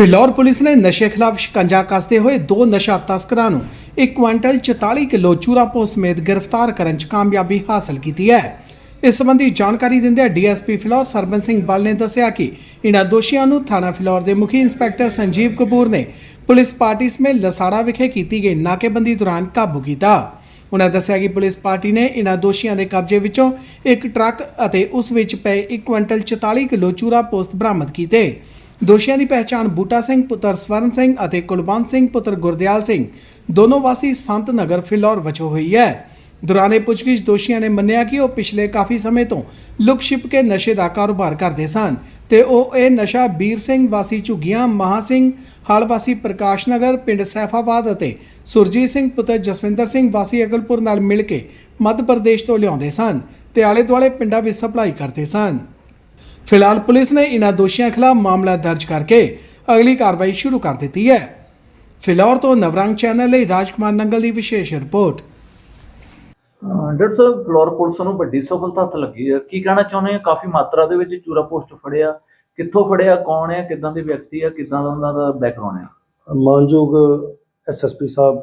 Phillaur police ਨੇ ਨਸ਼ੇ ਖਿਲਾਫ ਸ਼ਿਕੰਜਾ ਕੱਸਦੇ ਹੋਏ ਦੋ ਨਸ਼ਾ ਤਸਕਰਾਂ ਨੂੰ 1 ਕੁਇੰਟਲ 44 ਕਿਲੋ ਚੂਰਾਪੋ ਸਮੇਤ ਗ੍ਰਿਫਤਾਰ ਕਰਨ 'ਚ ਕਾਮਯਾਬੀ ਹਾਸਲ ਕੀਤੀ ਹੈ। ਇਸ ਸੰਬੰਧੀ ਜਾਣਕਾਰੀ ਦਿੰਦਿਆਂ ਡੀਐਸਪੀ ਫਿਲੌਰ ਸਰਬਨ ਸਿੰਘ ਬਲ ਨੇ ਦੱਸਿਆ ਕਿ ਇਨ੍ਹਾਂ ਦੋਸ਼ੀਆਂ ਨੂੰ ਥਾਣਾ ਫਿਲੌਰ ਦੇ ਮੁਖੀ ਇੰਸਪੈਕਟਰ ਸੰਜੀਵ ਕਪੂਰ ਨੇ ਪੁਲਿਸ ਪਾਰਟੀ ਸਮੇਤ ਲਸਾੜਾ ਵਿਖੇ ਕੀਤੀ ਗਈ ਨਾਕੇਬੰਦੀ ਦੌਰਾਨ ਕਾਬੂ ਕੀਤਾ। ਉਨ੍ਹਾਂ ਦੱਸਿਆ ਕਿ ਪੁਲਿਸ ਪਾਰਟੀ ਨੇ ਇਨ੍ਹਾਂ ਦੋਸ਼ੀਆਂ ਦੇ ਕਬਜ਼ੇ ਵਿੱਚੋਂ ਇੱਕ ਟਰੱਕ ਅਤੇ ਉਸ ਵਿੱਚ ਪਏ 1 ਕੁਇੰਟਲ 44 ਕਿਲੋ ਚੂਰਾ ਪੋਸਤ ਬਰਾਮਦ ਕੀਤੇ। ਦੋਸ਼ੀਆਂ ਦੀ ਪਹਿਚਾਣ ਬੂਟਾ ਸਿੰਘ, ਪੁੱਤਰ ਸਵਰਨ ਸਿੰਘ ਅਤੇ ਕੁਲਵੰਤ ਸਿੰਘ, ਪੁੱਤਰ ਗੁਰਦਿਆਲ ਸਿੰਘ। ਦੋਨੋਂ ਵਾਸੀ ਸੰਤ ਨਗਰ ਫਿਲੌਰ ਵਜੋਂ ਹੋਈ ਹੈ। ਦੌਰਾਨੇ ਪੁੱਛਗਿੱਛ ਦੋਸ਼ੀਆਂ ਨੇ ਮੰਨਿਆ ਕਿ ਉਹ ਪਿਛਲੇ ਕਾਫੀ ਸਮੇਂ ਤੋਂ ਲੁਕ ਛਿਪ ਕੇ ਨਸ਼ੇ ਦਾ ਕਾਰੋਬਾਰ ਕਰਦੇ ਸਨ ਤੇ ਉਹ ਇਹ ਨਸ਼ਾ ਬੀਰ ਸਿੰਘ ਵਾਸੀ ਝੁੱਗੀਆਂ, ਮਹਾ ਸਿੰਘ, ਹਾਲ ਵਾਸੀ ਪ੍ਰਕਾਸ਼ ਨਗਰ, ਪਿੰਡ ਸੈਫਾਬਾਦ ਅਤੇ ਸੁਰਜੀਤ ਸਿੰਘ, ਪੁੱਤਰ ਜਸਵਿੰਦਰ ਸਿੰਘ ਵਾਸੀ ਅਕਲਪੁਰ ਨਾਲ ਮਿਲ ਕੇ ਮੱਧ ਪ੍ਰਦੇਸ਼ ਤੋਂ ਲਿਆਉਂਦੇ ਸਨ ਤੇ ਆਲੇ ਦੁਆਲੇ ਪਿੰਡਾਂ ਵਿੱਚ ਸਪਲਾਈ ਕਰਦੇ ਸਨ। ਫਿਲਹਾਲ ਪੁਲਿਸ ਨੇ ਇਨ੍ਹਾਂ ਦੋਸ਼ੀਆਂ ਖਿਲਾਫ ਮਾਮਲਾ ਦਰਜ ਕਰਕੇ ਅਗਲੀ ਕਾਰਵਾਈ ਸ਼ੁਰੂ ਕਰ ਦਿੱਤੀ ਹੈ। ਫਿਲੌਰ ਤੋਂ ਨਵਰੰਗ ਚੈਨਲ ਲਈ ਰਾਜਕੁਮਾਰ ਨੰਗਲ ਦੀ ਵਿਸ਼ੇਸ਼ ਰਿਪੋਰਟ। ਡਾਕਟਰ ਸਾਹਿਬ ਫਲੋਰ ਪੁਲਿਸ ਨੂੰ ਵੱਡੀ ਸਫਲਤਾ ਹੱਥ ਲੱਗੀ ਹੈ। ਕੀ ਕਹਿਣਾ ਚਾਹੁੰਦੇ ਆ ਕਾਫੀ ਮਾਤਰਾ ਦੇ ਵਿੱਚ ਚੂਰਾ ਪੋਸਟ ਫੜਿਆ। ਕਿੱਥੋਂ ਫੜਿਆ? ਕੌਣ ਹੈ? ਕਿੱਦਾਂ ਦੀ ਵਿਅਕਤੀ ਹੈ? ਕਿੱਦਾਂ ਦਾ ਉਹਨਾਂ ਦਾ ਬੈਕਗ੍ਰਾਉਂਡ ਹੈ? ਮਾਨਯੋਗ ਐਸਐਸਪੀ ਸਾਹਿਬ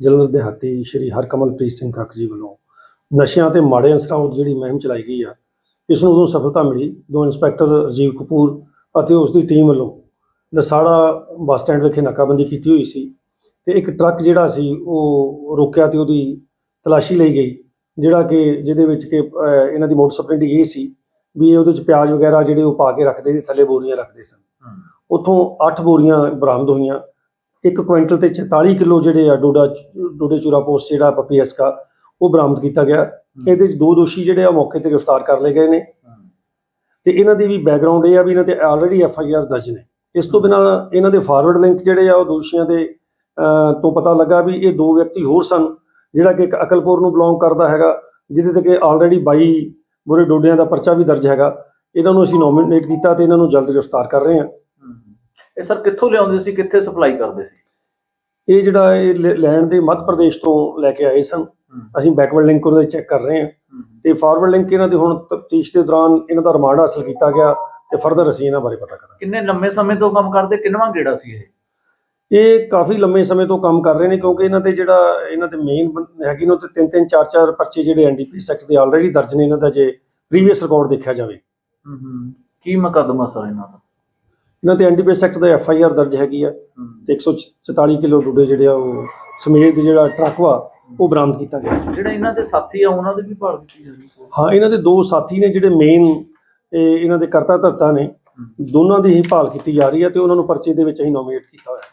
ਜਲੰਧਰ ਦਿਹਾਤੀ ਸ਼੍ਰੀ ਹਰਕਮਲਪ੍ਰੀਤ ਸਿੰਘ ਕੱਕ ਜੀ ਵੱਲੋਂ ਨਸ਼ਿਆਂ ਤੇ ਮਾੜੇ ਅਨਸਰਾਂ ਵਿਰੁੱਧ ਜਿਹੜੀ ਮੁਹਿੰਮ ਚਲਾਈ ਗਈ ਆ ਇਸ ਨੂੰ ਉਦੋਂ ਸਫਲਤਾ ਮਿਲੀ ਦੋ ਇੰਸਪੈਕਟਰ ਰਾਜੀਵ ਕਪੂਰ ਅਤੇ ਉਸ ਦੀ ਟੀਮ ਵੱਲੋਂ ਲਸਾੜਾ ਬੱਸ ਸਟੈਂਡ ਵਿਖੇ ਨਾਕਾਬੰਦੀ ਕੀਤੀ ਹੋਈ ਸੀ ਤੇ ਇੱਕ ਟਰੱਕ ਜਿਹੜਾ ਸੀ ਉਹ ਰੋਕਿਆ ਤੇ ਉਹਦੀ ਤਲਾਸ਼ੀ ਲਈ ਗਈ ਜਿਹੜਾ ਕਿ ਜਿਹਦੇ ਵਿੱਚ ਕਿ ਇਹਨਾਂ ਦੀ ਮੋਟਰ ਸਪਰੈਂਡਿੰਗ ਇਹ ਸੀ ਵੀ ਉਹਦੇ ਵਿੱਚ ਪਿਆਜ਼ ਵਗੈਰਾ ਜਿਹੜੇ ਉਹ ਪਾ ਕੇ ਰੱਖਦੇ ਸੀ ਥੱਲੇ ਬੋਰੀਆਂ ਰੱਖਦੇ ਸਨ। ਉੱਥੋਂ 8 ਬੋਰੀਆਂ ਬਰਾਮਦ ਹੋਈਆਂ 1 ਕੁਇੰਟਲ ਤੇ 44 ਕਿਲੋ ਜਿਹੜੇ ਆ ਡੋਡਾ ਡੋਡੇ ਚੂਰਾ ਪੋਸਟ ਜਿਹੜਾ ਪਪੀਐਸ ਦਾ ਉਹ ਬਰਾਮਦ ਕੀਤਾ ਗਿਆ। ਇਹਦੇ ਵਿੱਚ ਦੋ ਦੋਸ਼ੀ ਜਿਹੜੇ ਆ ਮੌਕੇ ਤੇ ਗ੍ਰਿਫਤਾਰ ਕਰ ਲਏ ਗਏ ਨੇ। ਤੇ ਇਹਨਾਂ ਦੀ ਵੀ ਬੈਕਗ੍ਰਾਉਂਡ ਇਹ ਆ ਵੀ ਇਹਨਾਂ ਤੇ ਆਲਰੇਡੀ ਐਫ ਆਈ ਆਰ ਦਰਜ ਨੇ। ਇਸ ਤੋਂ ਬਿਨਾ ਇਹਨਾਂ ਦੇ ਫਾਰਵਰਡ ਲਿੰਕ ਜਿਹੜੇ ਆ ਉਹ ਦੋਸ਼ੀਆਂ ਦੇ ਤੋਂ ਪਤਾ ਲੱਗਾ ਵੀ ਇਹ ਦੋ ਵਿਅਕਤੀ ਹੋਰ ਸਨ ਜਿਹੜਾ ਕਿ ਇੱਕ ਅਕਲਪੁਰ ਨੂੰ ਬਿਲੋਂਗ ਕਰਦਾ ਹੈਗਾ ਜਿਹਦੇ ਤੇ ਕਿ ਆਲਰੇਡੀ 22 ਬੁਰੇ ਡੋਡਿਆਂ ਦਾ ਪਰਚਾ ਵੀ ਦਰਜ ਹੈਗਾ। ਇਹਨਾਂ ਨੂੰ ਅਸੀਂ ਨੋਮੀਨੇਟ ਕੀਤਾ ਤੇ ਇਹਨਾਂ ਨੂੰ ਜਲਦ ਗ੍ਰਿਫਤਾਰ ਕਰ ਰਹੇ ਹਾਂ। ਇਹ ਸਰ ਕਿੱਥੋਂ ਲਿਆਉਂਦੇ ਸੀ ਕਿੱਥੇ ਸਪਲਾਈ ਕਰਦੇ ਸੀ? ਇਹ ਜਿਹੜਾ ਇਹ ਲੈਣ ਦੇ ਮੱਧ ਪ੍ਰਦੇਸ਼ ਤੋਂ ਲੈ ਕੇ ਆਏ ਸਨ। ਅਸੀਂ ਬੈਕਵਰਡ ਲਿੰਕ ਉਹਦੇ ਚੈੱਕ ਕਰ ਰਹੇ ਹਾਂ। ਤੇ ਫਾਰਵਰਡ ਲਿੰਕ ਇਹਨਾਂ ਦੇ ਹੁਣ ਤਫਤੀਸ਼ ਦੇ ਦੌਰਾਨ ਇਹਨਾਂ ਦਾ ਰਿਮਾਂਡ ਹਾਸਲ ਕੀਤਾ ਗਿਆ ਤੇ ਫਰਦਰ ਅਸੀਂ ਇਹਨਾਂ ਬਾਰੇ ਪਤਾ ਕਰਾਂਗੇ। ਕਿੰਨੇ ਲੰਮੇ ਸਮੇਂ ਤੋਂ ਕੰਮ ਕਰਦੇ ਕਿੰਨਵਾਂ ਗੇੜਾ ਸੀ ਇਹ? ਇਹ ਕਾਫੀ ਲੰਮੇ ਸਮੇਂ ਤੋਂ ਕੰਮ ਕਰ ਰਹੇ ਨੇ ਕਿਉਂਕਿ ਇਹਨਾਂ ਤੇ ਜਿਹੜਾ ਇਹਨਾਂ ਦੇ ਮੇਨ ਹੈਗੇ ਨੇ ਤੇ ਤਿੰਨ ਤਿੰਨ ਚਾਰ ਚਾਰ ਪਰਚੇ ਜਿਹੜੇ ਐਨਡੀਪੀਐਸ ਐਕਟ ਦੇ ਆਲਰੇਡੀ ਦਰਜ ਨੇ ਇਹਨਾਂ ਦਾ ਜੇ ਪ੍ਰੀਵੀਅਸ ਰਿਕਾਰਡ ਦੇਖਿਆ ਜਾਵੇ। ਕੀ ਮੁਕੱਦਮਾ ਸਰ ਇਹਨਾਂ ਦਾ? ਇਹਨਾਂ ਤੇ ਐਨਡੀਪੀਐਸ ਐਕਟ ਦਾ ਐਫ ਆਈ ਆਰ ਦਰਜ ਹੈਗੀ ਆ ਤੇ 144 ਕਿਲੋ ਡੂਡੇ ਜਿਹੜੇ ਆ ਉਹ ਸਮੇਤ ਜਿਹੜਾ ਟਰੱਕ ਵਾ ਉਹ ਬਰਾਮਦ ਕੀਤਾ ਗਿਆ। ਜਿਹੜੇ ਇਹਨਾਂ ਦੇ ਸਾਥੀ ਆ ਉਹਨਾਂ ਦੀ ਵੀ ਭਾਲ ਕੀਤੀ ਜਾਂਦੀ ਹਾਂ ਇਹਨਾਂ ਦੇ ਦੋ ਸਾਥੀ ਨੇ ਜਿਹੜੇ ਮੇਨ ਇਹਨਾਂ ਦੇ ਕਰਤਾ ਧਰਤਾ ਨੇ। ਦੋਨਾਂ ਦੀ ਹੀ ਭਾਲ ਕੀਤੀ ਜਾ ਰਹੀ ਹੈ ਤੇ ਉਹਨਾਂ ਨੂੰ ਪਰਚੇ ਦੇ ਵਿੱਚ ਅਸੀਂ ਨੋਮੀਨੇਟ ਕੀਤਾ ਹੋਇਆ।